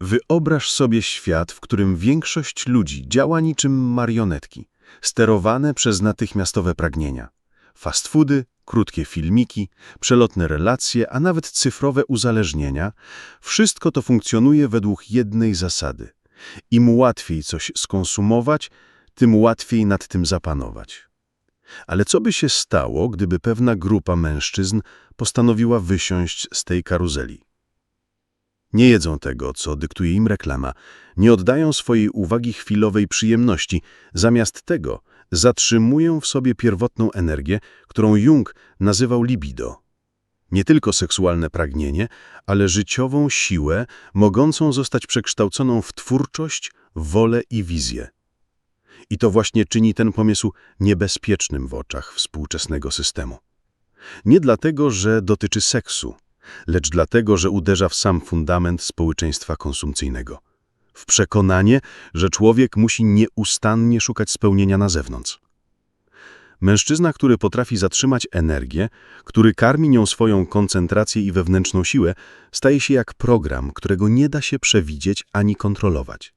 Wyobraź sobie świat, w którym większość ludzi działa niczym marionetki, sterowane przez natychmiastowe pragnienia. Fast foody, krótkie filmiki, przelotne relacje, a nawet cyfrowe uzależnienia – wszystko to funkcjonuje według jednej zasady. Im łatwiej coś skonsumować, tym łatwiej nad tym zapanować. Ale co by się stało, gdyby pewna grupa mężczyzn postanowiła wysiąść z tej karuzeli? Nie jedzą tego, co dyktuje im reklama, nie oddają swojej uwagi chwilowej przyjemności, zamiast tego zatrzymują w sobie pierwotną energię, którą Jung nazywał libido. Nie tylko seksualne pragnienie, ale życiową siłę, mogącą zostać przekształconą w twórczość, wolę i wizję. I to właśnie czyni ten pomysł niebezpiecznym w oczach współczesnego systemu. Nie dlatego, że dotyczy seksu, lecz dlatego, że uderza w sam fundament społeczeństwa konsumpcyjnego. W przekonanie, że człowiek musi nieustannie szukać spełnienia na zewnątrz. Mężczyzna, który potrafi zatrzymać energię, który karmi nią swoją koncentrację i wewnętrzną siłę, staje się jak program, którego nie da się przewidzieć ani kontrolować.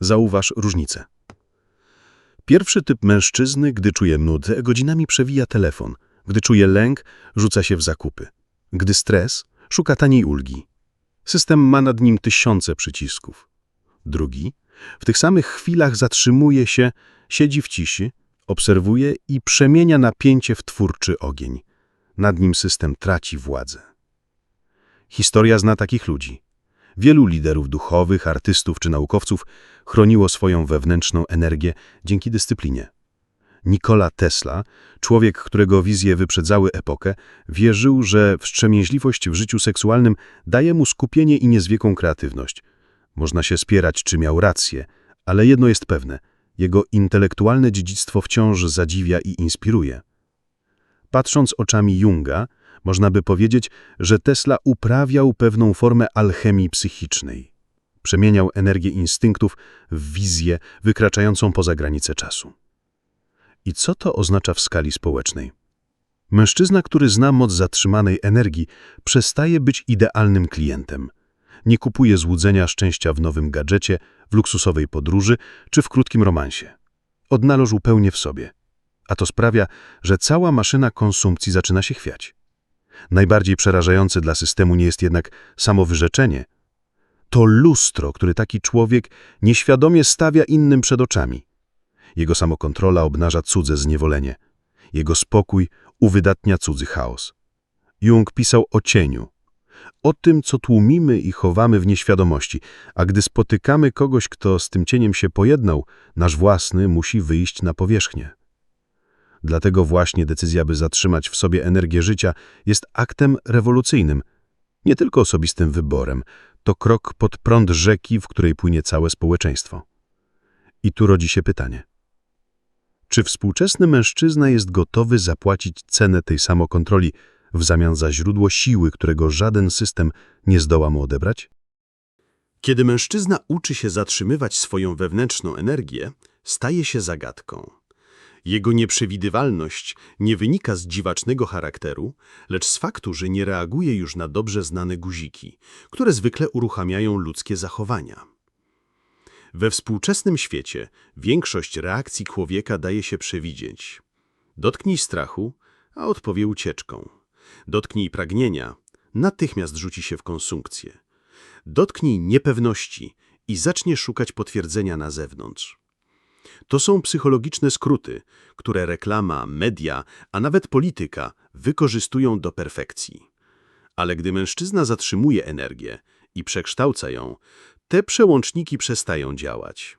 Zauważ różnicę. Pierwszy typ mężczyzny, gdy czuje nudę, godzinami przewija telefon. Gdy czuje lęk, rzuca się w zakupy. Gdy stres, szuka taniej ulgi. System ma nad nim tysiące przycisków. Drugi, w tych samych chwilach zatrzymuje się, siedzi w ciszy, obserwuje i przemienia napięcie w twórczy ogień. Nad nim system traci władzę. Historia zna takich ludzi. Wielu liderów duchowych, artystów czy naukowców chroniło swoją wewnętrzną energię dzięki dyscyplinie. Nikola Tesla, człowiek, którego wizje wyprzedzały epokę, wierzył, że wstrzemięźliwość w życiu seksualnym daje mu skupienie i niezwykłą kreatywność. Można się spierać, czy miał rację, ale jedno jest pewne – jego intelektualne dziedzictwo wciąż zadziwia i inspiruje. Patrząc oczami Junga, można by powiedzieć, że Tesla uprawiał pewną formę alchemii psychicznej. Przemieniał energię instynktów w wizję wykraczającą poza granice czasu. I co to oznacza w skali społecznej? Mężczyzna, który zna moc zatrzymanej energii, przestaje być idealnym klientem. Nie kupuje złudzenia szczęścia w nowym gadżecie, w luksusowej podróży czy w krótkim romansie. Odnalazł pełnię w sobie. A to sprawia, że cała maszyna konsumpcji zaczyna się chwiać. Najbardziej przerażające dla systemu nie jest jednak samo wyrzeczenie. To lustro, które taki człowiek nieświadomie stawia innym przed oczami. Jego samokontrola obnaża cudze zniewolenie. Jego spokój uwydatnia cudzy chaos. Jung pisał o cieniu, o tym, co tłumimy i chowamy w nieświadomości, a gdy spotykamy kogoś, kto z tym cieniem się pojednał, nasz własny musi wyjść na powierzchnię. Dlatego właśnie decyzja, by zatrzymać w sobie energię życia, jest aktem rewolucyjnym, nie tylko osobistym wyborem, to krok pod prąd rzeki, w której płynie całe społeczeństwo. I tu rodzi się pytanie. Czy współczesny mężczyzna jest gotowy zapłacić cenę tej samokontroli w zamian za źródło siły, którego żaden system nie zdoła mu odebrać? Kiedy mężczyzna uczy się zatrzymywać swoją wewnętrzną energię, staje się zagadką. Jego nieprzewidywalność nie wynika z dziwacznego charakteru, lecz z faktu, że nie reaguje już na dobrze znane guziki, które zwykle uruchamiają ludzkie zachowania. We współczesnym świecie większość reakcji człowieka daje się przewidzieć. Dotknij strachu, a odpowie ucieczką. Dotknij pragnienia, natychmiast rzuci się w konsumpcję. Dotknij niepewności i zacznie szukać potwierdzenia na zewnątrz. To są psychologiczne skróty, które reklama, media, a nawet polityka wykorzystują do perfekcji. Ale gdy mężczyzna zatrzymuje energię i przekształca ją, te przełączniki przestają działać.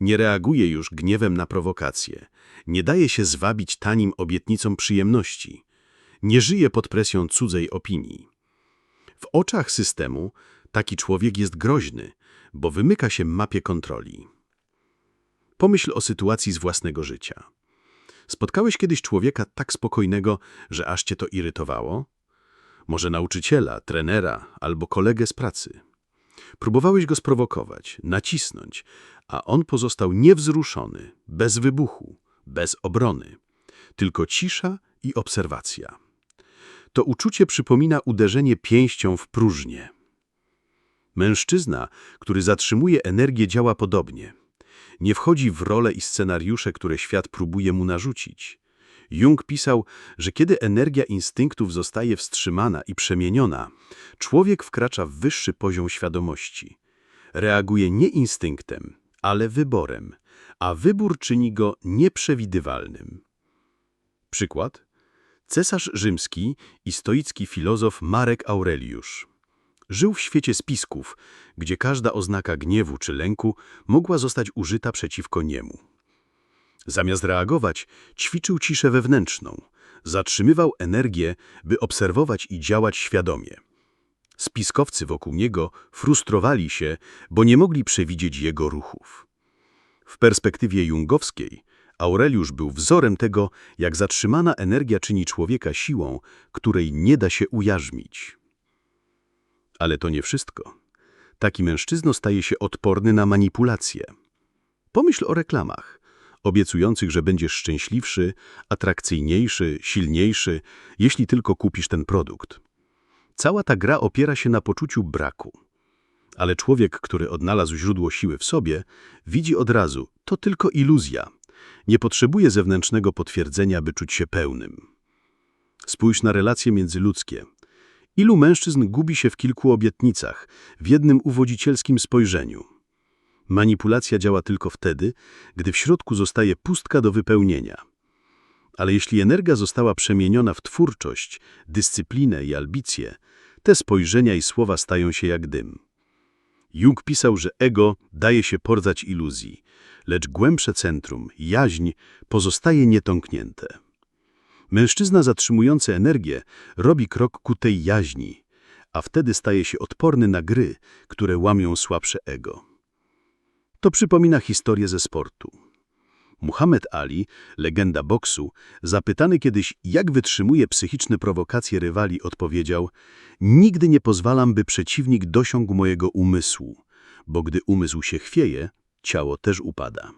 Nie reaguje już gniewem na prowokacje, nie daje się zwabić tanim obietnicom przyjemności, nie żyje pod presją cudzej opinii. W oczach systemu taki człowiek jest groźny, bo wymyka się mapie kontroli. Pomyśl o sytuacji z własnego życia. Spotkałeś kiedyś człowieka tak spokojnego, że aż cię to irytowało? Może nauczyciela, trenera albo kolegę z pracy. Próbowałeś go sprowokować, nacisnąć, a on pozostał niewzruszony, bez wybuchu, bez obrony. Tylko cisza i obserwacja. To uczucie przypomina uderzenie pięścią w próżnię. Mężczyzna, który zatrzymuje energię, działa podobnie. Nie wchodzi w role i scenariusze, które świat próbuje mu narzucić. Jung pisał, że kiedy energia instynktów zostaje wstrzymana i przemieniona, człowiek wkracza w wyższy poziom świadomości. Reaguje nie instynktem, ale wyborem, a wybór czyni go nieprzewidywalnym. Przykład? Cesarz rzymski i stoicki filozof Marek Aureliusz. Żył w świecie spisków, gdzie każda oznaka gniewu czy lęku mogła zostać użyta przeciwko niemu. Zamiast reagować, ćwiczył ciszę wewnętrzną, zatrzymywał energię, by obserwować i działać świadomie. Spiskowcy wokół niego frustrowali się, bo nie mogli przewidzieć jego ruchów. W perspektywie jungowskiej Aureliusz był wzorem tego, jak zatrzymana energia czyni człowieka siłą, której nie da się ujarzmić. Ale to nie wszystko. Taki mężczyzna staje się odporny na manipulacje. Pomyśl o reklamach, obiecujących, że będziesz szczęśliwszy, atrakcyjniejszy, silniejszy, jeśli tylko kupisz ten produkt. Cała ta gra opiera się na poczuciu braku. Ale człowiek, który odnalazł źródło siły w sobie, widzi od razu, to tylko iluzja. Nie potrzebuje zewnętrznego potwierdzenia, by czuć się pełnym. Spójrz na relacje międzyludzkie. Ilu mężczyzn gubi się w kilku obietnicach, w jednym uwodzicielskim spojrzeniu? Manipulacja działa tylko wtedy, gdy w środku zostaje pustka do wypełnienia. Ale jeśli energia została przemieniona w twórczość, dyscyplinę i ambicje, te spojrzenia i słowa stają się jak dym. Jung pisał, że ego daje się pordzać iluzji, lecz głębsze centrum, jaźń, pozostaje nietąknięte. Mężczyzna zatrzymujący energię robi krok ku tej jaźni, a wtedy staje się odporny na gry, które łamią słabsze ego. To przypomina historię ze sportu. Muhammad Ali, legenda boksu, zapytany kiedyś, jak wytrzymuje psychiczne prowokacje rywali, odpowiedział Nigdy nie pozwalam, by przeciwnik dosiągł mojego umysłu, bo gdy umysł się chwieje, ciało też upada.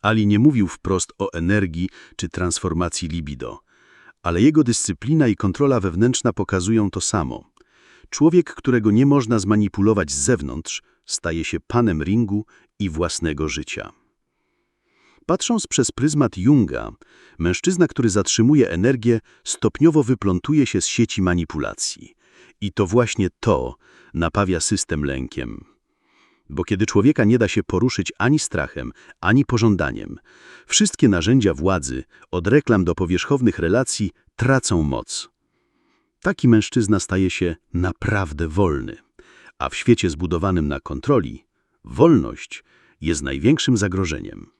Ali nie mówił wprost o energii czy transformacji libido, ale jego dyscyplina i kontrola wewnętrzna pokazują to samo. Człowiek, którego nie można zmanipulować z zewnątrz, staje się panem ringu i własnego życia. Patrząc przez pryzmat Junga, mężczyzna, który zatrzymuje energię, stopniowo wyplątuje się z sieci manipulacji. I to właśnie to napawia system lękiem. Bo kiedy człowieka nie da się poruszyć ani strachem, ani pożądaniem, wszystkie narzędzia władzy, od reklam do powierzchownych relacji, tracą moc. Taki mężczyzna staje się naprawdę wolny. A w świecie zbudowanym na kontroli, wolność jest największym zagrożeniem.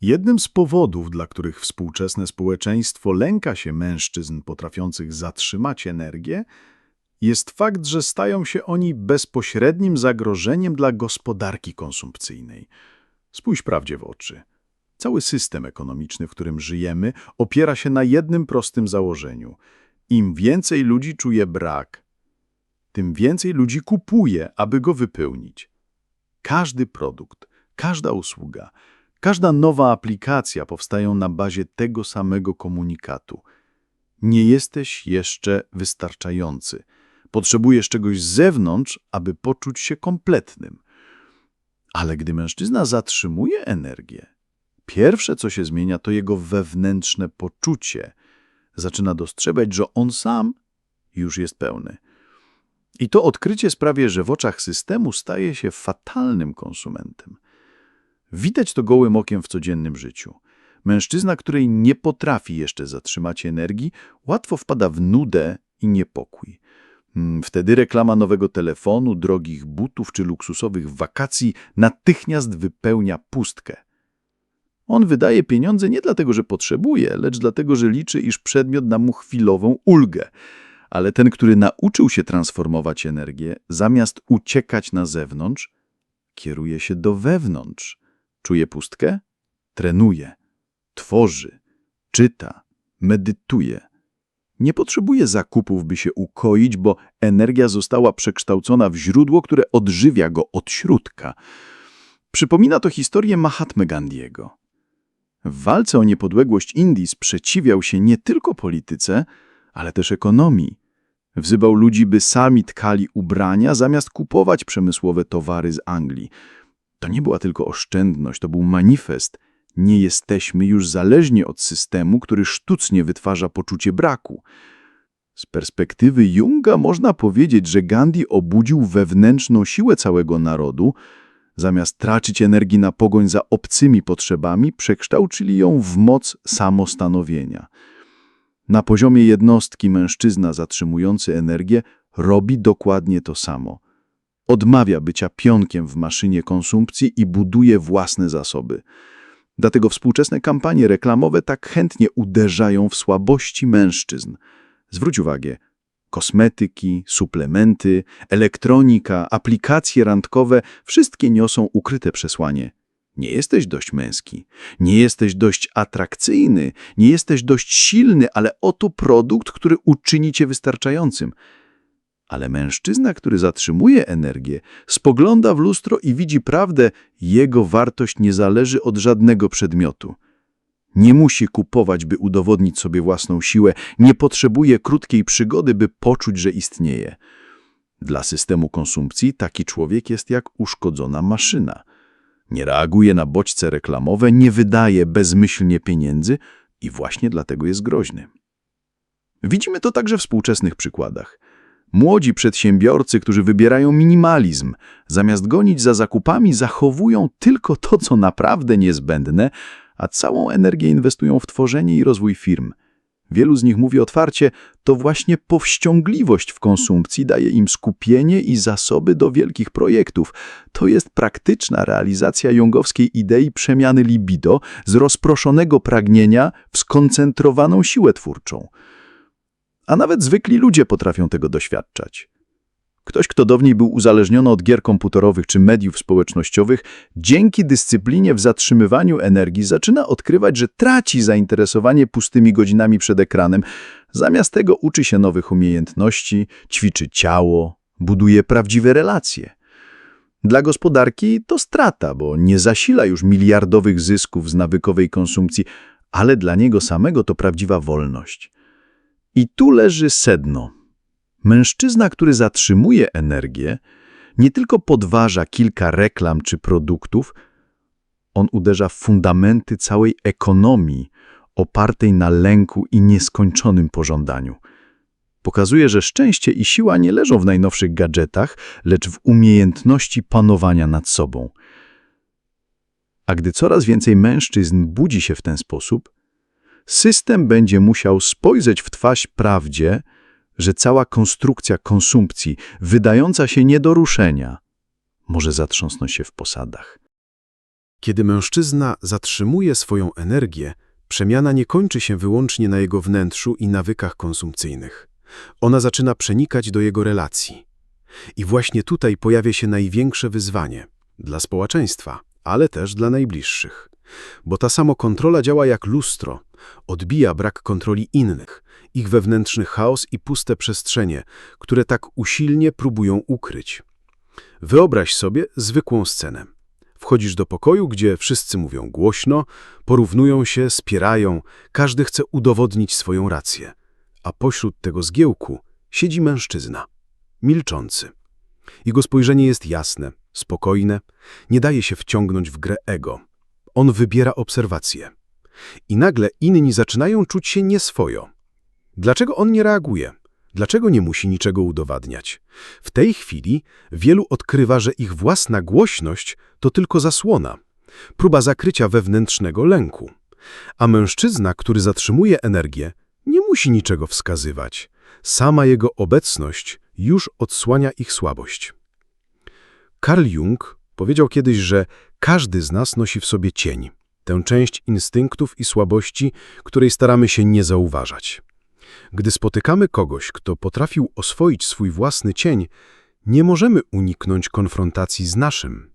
Jednym z powodów, dla których współczesne społeczeństwo lęka się mężczyzn potrafiących zatrzymać energię, jest fakt, że stają się oni bezpośrednim zagrożeniem dla gospodarki konsumpcyjnej. Spójrz prawdzie w oczy. Cały system ekonomiczny, w którym żyjemy, opiera się na jednym prostym założeniu. Im więcej ludzi czuje brak, tym więcej ludzi kupuje, aby go wypełnić. Każdy produkt, każda usługa, każda nowa aplikacja powstają na bazie tego samego komunikatu. Nie jesteś jeszcze wystarczający. Potrzebujesz czegoś z zewnątrz, aby poczuć się kompletnym. Ale gdy mężczyzna zatrzymuje energię, pierwsze co się zmienia to jego wewnętrzne poczucie. Zaczyna dostrzegać, że on sam już jest pełny. I to odkrycie sprawia, że w oczach systemu staje się fatalnym konsumentem. Widać to gołym okiem w codziennym życiu. Mężczyzna, której nie potrafi jeszcze zatrzymać energii, łatwo wpada w nudę i niepokój. Mm, Wtedy reklama nowego telefonu, drogich butów czy luksusowych wakacji natychmiast wypełnia pustkę. On wydaje pieniądze nie dlatego, że potrzebuje, lecz dlatego, że liczy, iż przedmiot da mu chwilową ulgę. Ale ten, który nauczył się transformować energię, zamiast uciekać na zewnątrz, kieruje się do wewnątrz. Czuje pustkę? Trenuje, tworzy, czyta, medytuje. Nie potrzebuje zakupów, by się ukoić, bo energia została przekształcona w źródło, które odżywia go od środka. Przypomina to historię Mahatmy Gandhiego. W walce o niepodległość Indii sprzeciwiał się nie tylko polityce, ale też ekonomii. Wzywał ludzi, by sami tkali ubrania, zamiast kupować przemysłowe towary z Anglii. To nie była tylko oszczędność, to był manifest. Nie jesteśmy już zależni od systemu, który sztucznie wytwarza poczucie braku. Z perspektywy Junga można powiedzieć, że Gandhi obudził wewnętrzną siłę całego narodu, zamiast tracić energii na pogoń za obcymi potrzebami, przekształcili ją w moc samostanowienia. Na poziomie jednostki mężczyzna zatrzymujący energię robi dokładnie to samo. Odmawia bycia pionkiem w maszynie konsumpcji i buduje własne zasoby. Dlatego współczesne kampanie reklamowe tak chętnie uderzają w słabości mężczyzn. Zwróć uwagę, kosmetyki, suplementy, elektronika, aplikacje randkowe wszystkie niosą ukryte przesłanie. Nie jesteś dość męski, nie jesteś dość atrakcyjny, nie jesteś dość silny, ale oto produkt, który uczyni cię wystarczającym. Ale mężczyzna, który zatrzymuje energię, spogląda w lustro i widzi prawdę, jego wartość nie zależy od żadnego przedmiotu. Nie musi kupować, by udowodnić sobie własną siłę, nie potrzebuje krótkiej przygody, by poczuć, że istnieje. Dla systemu konsumpcji taki człowiek jest jak uszkodzona maszyna. Nie reaguje na bodźce reklamowe, nie wydaje bezmyślnie pieniędzy i właśnie dlatego jest groźny. Widzimy to także w współczesnych przykładach. Młodzi przedsiębiorcy, którzy wybierają minimalizm, zamiast gonić za zakupami, zachowują tylko to, co naprawdę niezbędne, a całą energię inwestują w tworzenie i rozwój firm. Wielu z nich mówi otwarcie, to właśnie powściągliwość w konsumpcji daje im skupienie i zasoby do wielkich projektów. To jest praktyczna realizacja jungowskiej idei przemiany libido z rozproszonego pragnienia w skoncentrowaną siłę twórczą. A nawet zwykli ludzie potrafią tego doświadczać. Ktoś, kto dawniej był uzależniony od gier komputerowych czy mediów społecznościowych, dzięki dyscyplinie w zatrzymywaniu energii zaczyna odkrywać, że traci zainteresowanie pustymi godzinami przed ekranem. Zamiast tego uczy się nowych umiejętności, ćwiczy ciało, buduje prawdziwe relacje. Dla gospodarki to strata, bo nie zasila już miliardowych zysków z nawykowej konsumpcji, ale dla niego samego to prawdziwa wolność. I tu leży sedno. Mężczyzna, który zatrzymuje energię, nie tylko podważa kilka reklam czy produktów, on uderza w fundamenty całej ekonomii opartej na lęku i nieskończonym pożądaniu. Pokazuje, że szczęście i siła nie leżą w najnowszych gadżetach, lecz w umiejętności panowania nad sobą. A gdy coraz więcej mężczyzn budzi się w ten sposób, system będzie musiał spojrzeć w twarz prawdzie, że cała konstrukcja konsumpcji, wydająca się nie do ruszenia, może zatrząsnąć się w posadach. Kiedy mężczyzna zatrzymuje swoją energię, przemiana nie kończy się wyłącznie na jego wnętrzu i nawykach konsumpcyjnych. Ona zaczyna przenikać do jego relacji. I właśnie tutaj pojawia się największe wyzwanie dla społeczeństwa, ale też dla najbliższych. Bo ta samokontrola działa jak lustro, odbija brak kontroli innych, ich wewnętrzny chaos i puste przestrzenie, które tak usilnie próbują ukryć. Wyobraź sobie zwykłą scenę. Wchodzisz do pokoju, gdzie wszyscy mówią głośno, porównują się, spierają, każdy chce udowodnić swoją rację. A pośród tego zgiełku siedzi mężczyzna, milczący. Jego spojrzenie jest jasne, spokojne, nie daje się wciągnąć w grę ego. On wybiera obserwacje. I nagle inni zaczynają czuć się nieswojo. Dlaczego on nie reaguje? Dlaczego nie musi niczego udowadniać? W tej chwili wielu odkrywa, że ich własna głośność to tylko zasłona, próba zakrycia wewnętrznego lęku. A mężczyzna, który zatrzymuje energię, nie musi niczego wskazywać. Sama jego obecność już odsłania ich słabość. Carl Jung powiedział kiedyś, że każdy z nas nosi w sobie cień, tę część instynktów i słabości, której staramy się nie zauważać. Gdy spotykamy kogoś, kto potrafił oswoić swój własny cień, nie możemy uniknąć konfrontacji z naszym.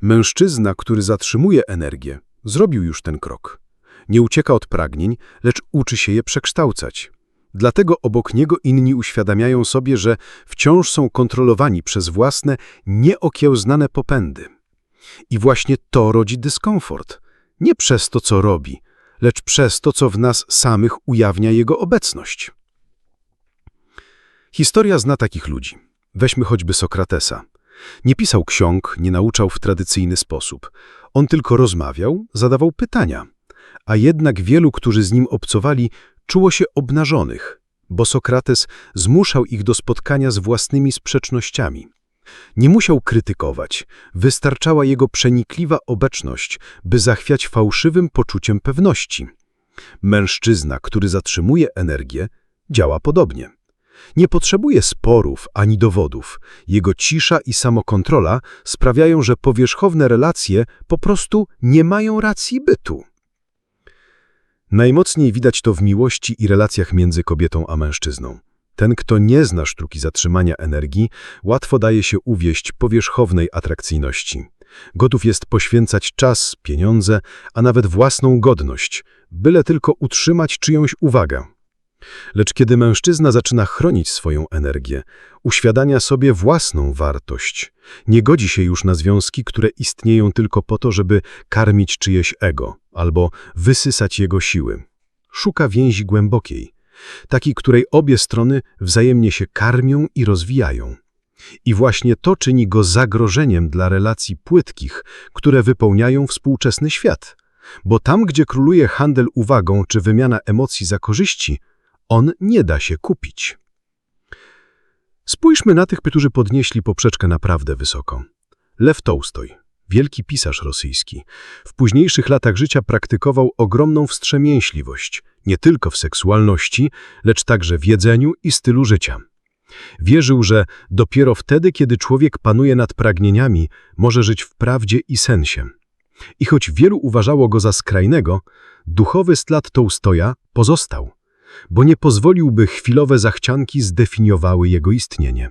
Mężczyzna, który zatrzymuje energię, zrobił już ten krok. Nie ucieka od pragnień, lecz uczy się je przekształcać. Dlatego obok niego inni uświadamiają sobie, że wciąż są kontrolowani przez własne, nieokiełznane popędy. I właśnie to rodzi dyskomfort. Nie przez to, co robi, lecz przez to, co w nas samych ujawnia jego obecność. Historia zna takich ludzi. Weźmy choćby Sokratesa. Nie pisał ksiąg, nie nauczał w tradycyjny sposób. On tylko rozmawiał, zadawał pytania. A jednak wielu, którzy z nim obcowali, czuło się obnażonych, bo Sokrates zmuszał ich do spotkania z własnymi sprzecznościami. Nie musiał krytykować, wystarczała jego przenikliwa obecność, by zachwiać fałszywym poczuciem pewności. Mężczyzna, który zatrzymuje energię, działa podobnie. Nie potrzebuje sporów ani dowodów. Jego cisza i samokontrola sprawiają, że powierzchowne relacje po prostu nie mają racji bytu. Najmocniej widać to w miłości i relacjach między kobietą a mężczyzną. Ten, kto nie zna sztuki zatrzymania energii, łatwo daje się uwieść powierzchownej atrakcyjności. Gotów jest poświęcać czas, pieniądze, a nawet własną godność, byle tylko utrzymać czyjąś uwagę. Lecz kiedy mężczyzna zaczyna chronić swoją energię, uświadamia sobie własną wartość, nie godzi się już na związki, które istnieją tylko po to, żeby karmić czyjeś ego albo wysysać jego siły. Szuka więzi głębokiej, takiej, której obie strony wzajemnie się karmią i rozwijają. I właśnie to czyni go zagrożeniem dla relacji płytkich, które wypełniają współczesny świat. Bo tam, gdzie króluje handel uwagą czy wymiana emocji za korzyści, on nie da się kupić. Spójrzmy na tych, którzy podnieśli poprzeczkę naprawdę wysoko. Lew Tołstoj, wielki pisarz rosyjski, w późniejszych latach życia praktykował ogromną wstrzemięźliwość, nie tylko w seksualności, lecz także w jedzeniu i stylu życia. Wierzył, że dopiero wtedy, kiedy człowiek panuje nad pragnieniami, może żyć w prawdzie i sensie. I choć wielu uważało go za skrajnego, duchowy stlat Tołstoja pozostał, bo nie pozwoliłby chwilowe zachcianki zdefiniowały jego istnienie.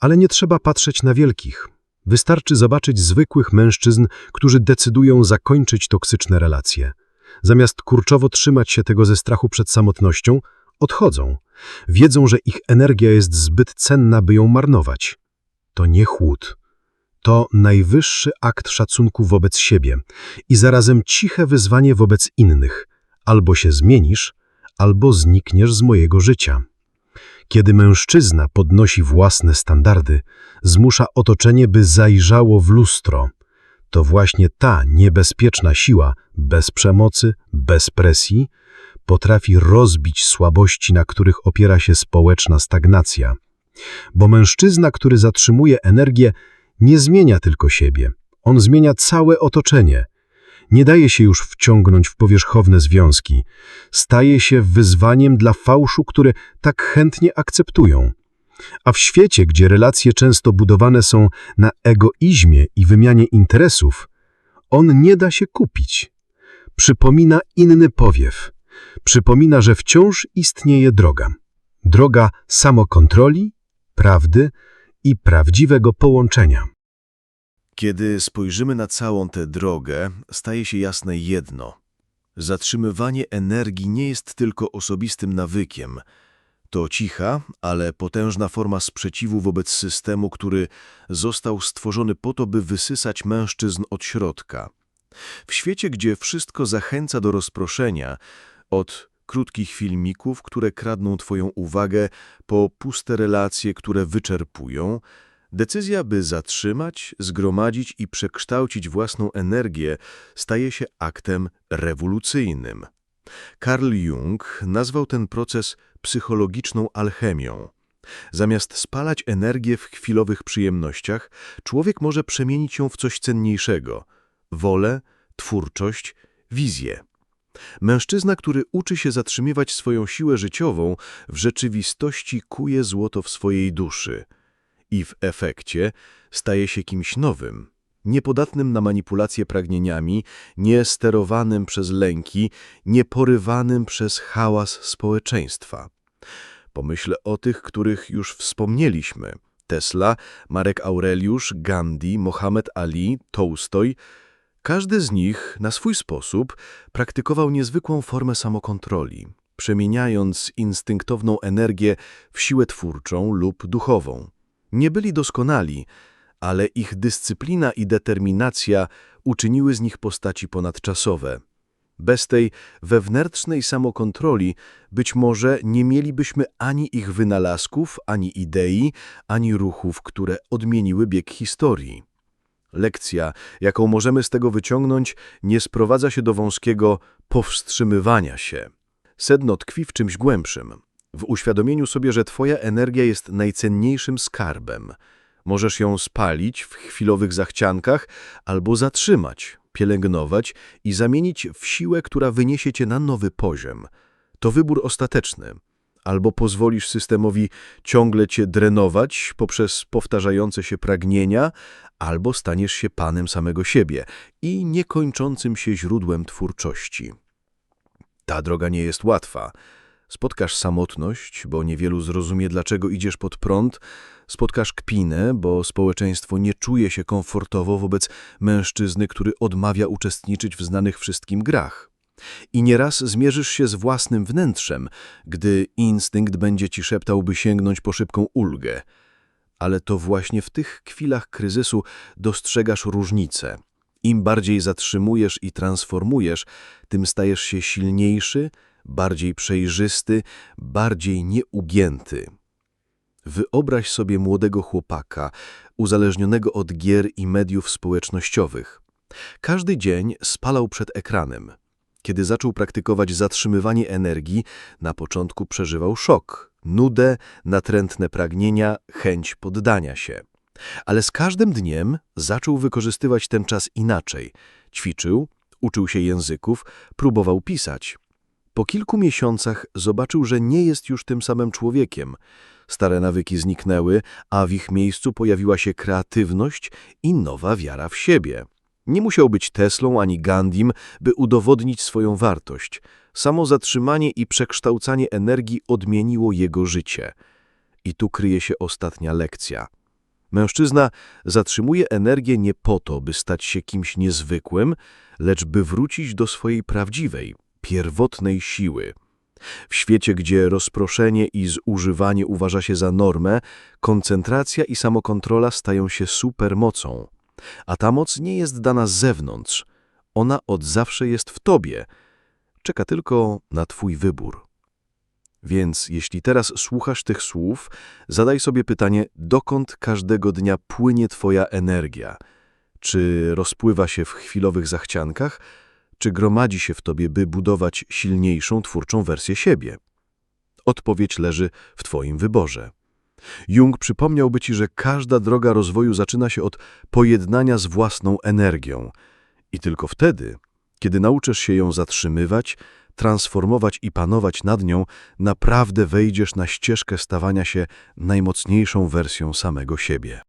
Ale nie trzeba patrzeć na wielkich. Wystarczy zobaczyć zwykłych mężczyzn, którzy decydują zakończyć toksyczne relacje. Zamiast kurczowo trzymać się tego ze strachu przed samotnością, odchodzą. Wiedzą, że ich energia jest zbyt cenna, by ją marnować. To nie chłód. To najwyższy akt szacunku wobec siebie i zarazem ciche wyzwanie wobec innych. Albo się zmienisz, albo znikniesz z mojego życia. Kiedy mężczyzna podnosi własne standardy, zmusza otoczenie, by zajrzało w lustro. To właśnie ta niebezpieczna siła, bez przemocy, bez presji, potrafi rozbić słabości, na których opiera się społeczna stagnacja. Bo mężczyzna, który zatrzymuje energię, nie zmienia tylko siebie, on zmienia całe otoczenie. Nie daje się już wciągnąć w powierzchowne związki, staje się wyzwaniem dla fałszu, które tak chętnie akceptują. A w świecie, gdzie relacje często budowane są na egoizmie i wymianie interesów, on nie da się kupić. Przypomina inny powiew. Przypomina, że wciąż istnieje droga. Droga samokontroli, prawdy i prawdziwego połączenia. Kiedy spojrzymy na całą tę drogę, staje się jasne jedno. Zatrzymywanie energii nie jest tylko osobistym nawykiem. To cicha, ale potężna forma sprzeciwu wobec systemu, który został stworzony po to, by wysysać mężczyzn od środka. W świecie, gdzie wszystko zachęca do rozproszenia, od krótkich filmików, które kradną Twoją uwagę, po puste relacje, które wyczerpują, decyzja, by zatrzymać, zgromadzić i przekształcić własną energię, staje się aktem rewolucyjnym. Carl Jung nazwał ten proces psychologiczną alchemią. Zamiast spalać energię w chwilowych przyjemnościach, człowiek może przemienić ją w coś cenniejszego – wolę, twórczość, wizję. Mężczyzna, który uczy się zatrzymywać swoją siłę życiową, w rzeczywistości kuje złoto w swojej duszy i w efekcie staje się kimś nowym, niepodatnym na manipulacje pragnieniami, niesterowanym przez lęki, nieporywanym przez hałas społeczeństwa. Pomyślę o tych, których już wspomnieliśmy. Tesla, Marek Aureliusz, Gandhi, Mohamed Ali, Tolstoj – każdy z nich na swój sposób praktykował niezwykłą formę samokontroli, przemieniając instynktowną energię w siłę twórczą lub duchową. Nie byli doskonali, ale ich dyscyplina i determinacja uczyniły z nich postaci ponadczasowe. Bez tej wewnętrznej samokontroli być może nie mielibyśmy ani ich wynalazków, ani idei, ani ruchów, które odmieniły bieg historii. Lekcja, jaką możemy z tego wyciągnąć, nie sprowadza się do wąskiego powstrzymywania się. Sedno tkwi w czymś głębszym, w uświadomieniu sobie, że Twoja energia jest najcenniejszym skarbem. Możesz ją spalić w chwilowych zachciankach albo zatrzymać, pielęgnować i zamienić w siłę, która wyniesie Cię na nowy poziom. To wybór ostateczny. Albo pozwolisz systemowi ciągle Cię drenować poprzez powtarzające się pragnienia, albo staniesz się panem samego siebie i niekończącym się źródłem twórczości. Ta droga nie jest łatwa. Spotkasz samotność, bo niewielu zrozumie, dlaczego idziesz pod prąd. Spotkasz kpinę, bo społeczeństwo nie czuje się komfortowo wobec mężczyzny, który odmawia uczestniczyć w znanych wszystkim grach. I nieraz zmierzysz się z własnym wnętrzem, gdy instynkt będzie ci szeptał, by sięgnąć po szybką ulgę. Ale to właśnie w tych chwilach kryzysu dostrzegasz różnicę. Im bardziej zatrzymujesz i transformujesz, tym stajesz się silniejszy, bardziej przejrzysty, bardziej nieugięty. Wyobraź sobie młodego chłopaka, uzależnionego od gier i mediów społecznościowych. Każdy dzień spalał przed ekranem. Kiedy zaczął praktykować zatrzymywanie energii, na początku przeżywał szok, nudę, natrętne pragnienia, chęć poddania się. Ale z każdym dniem zaczął wykorzystywać ten czas inaczej. Ćwiczył, uczył się języków, próbował pisać. Po kilku miesiącach zobaczył, że nie jest już tym samym człowiekiem. Stare nawyki zniknęły, a w ich miejscu pojawiła się kreatywność i nowa wiara w siebie. Nie musiał być Teslą ani Gandhim, by udowodnić swoją wartość. Samo zatrzymanie i przekształcanie energii odmieniło jego życie. I tu kryje się ostatnia lekcja. Mężczyzna zatrzymuje energię nie po to, by stać się kimś niezwykłym, lecz by wrócić do swojej prawdziwej, pierwotnej siły. W świecie, gdzie rozproszenie i zużywanie uważa się za normę, koncentracja i samokontrola stają się supermocą. A ta moc nie jest dana z zewnątrz. Ona od zawsze jest w tobie. Czeka tylko na twój wybór. Więc jeśli teraz słuchasz tych słów, zadaj sobie pytanie, dokąd każdego dnia płynie twoja energia? Czy rozpływa się w chwilowych zachciankach, czy gromadzi się w tobie, by budować silniejszą twórczą wersję siebie? Odpowiedź leży w twoim wyborze. Jung przypomniałby ci, że każda droga rozwoju zaczyna się od pojednania z własną energią. I tylko wtedy, kiedy nauczysz się ją zatrzymywać, transformować i panować nad nią, naprawdę wejdziesz na ścieżkę stawania się najmocniejszą wersją samego siebie.